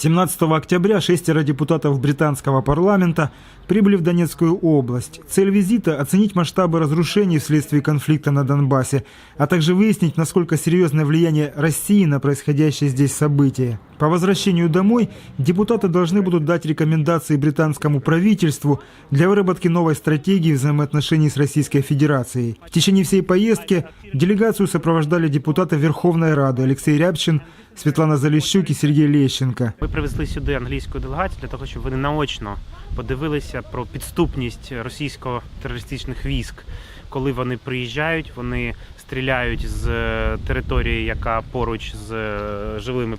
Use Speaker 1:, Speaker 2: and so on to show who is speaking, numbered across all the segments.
Speaker 1: 17 октября шестеро депутатов британского парламента прибыли в Донецкую область. Цель визита – оценить масштабы разрушений вследствие конфликта на Донбассе, а также выяснить, насколько серьезное влияние России на происходящее здесь события. По возвращению домой депутаты должны будут дать рекомендации британскому правительству для выработки новой стратегии взаимоотношений с Российской Федерацией. В течение всей поездки делегацию сопровождали депутаты Верховной Рады Алексей Рябчин, Светлана Заліщук і Сергій Лещенко.
Speaker 2: Ми привезли сюди англійську делегацію для того, щоб вони наочно подивилися про підступність російсько-терористичних військ. Коли вони приїжджають, вони стріляють з е, території, яка поруч з е, жилими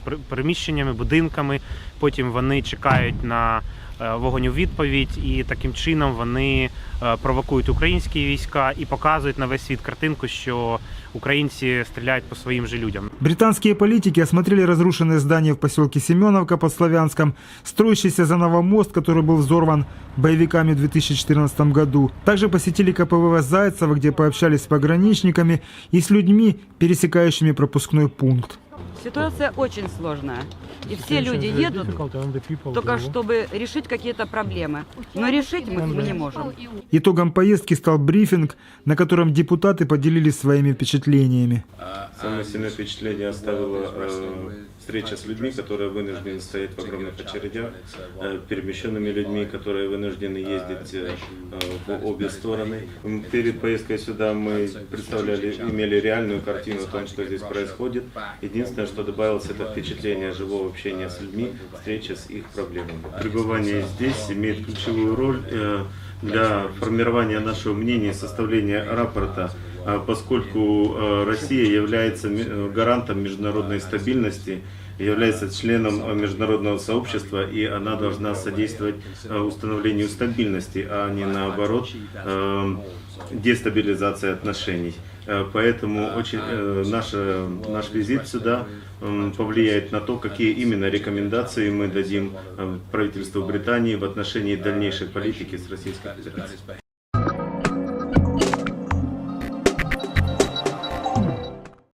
Speaker 2: пер- переміщеннями, будинками. Потім вони чекають на е, вогонь у відповідь, і таким чином вони е, провокують українські війська і показують на весь світ картинку, що українці стріляють по своїм же людям.
Speaker 1: Британские политики осмотрели разрушенные здания в поселке Семеновка под Славянском, строящийся заново мост, который был взорван боевиками в 2014 году. Также посетили КПВВ Зайцево, где пообщались с пограничниками и с людьми, пересекающими пропускной пункт.
Speaker 3: Ситуация очень сложная. И все люди едут только чтобы решить какие-то проблемы. Но решить мы, не можем.
Speaker 1: Итогом поездки стал брифинг, на котором депутаты поделились своими впечатлениями.
Speaker 4: Самое сильное впечатление оставила э, встреча с людьми, которые вынуждены стоять в огромных очередях, э, перемещенными людьми, которые вынуждены ездить э, в обе стороны. Перед поездкой сюда мы представляли, имели реальную картину о том, что здесь происходит. Единственное, что добавилось, это впечатление живого общения с людьми, встреча с их проблемами. Пребывание здесь имеет ключевую роль для формирования нашего мнения, составления рапорта поскольку э, Россия является э, гарантом международной стабильности, является членом э, международного сообщества, и она должна содействовать э, установлению стабильности, а не наоборот э, дестабилизации отношений. Э, Поэтому очень, э, наша, наш визит сюда повлияет на то, какие именно рекомендации мы дадим э, правительству Британии в отношении дальнейшей политики с Российской Федерацией.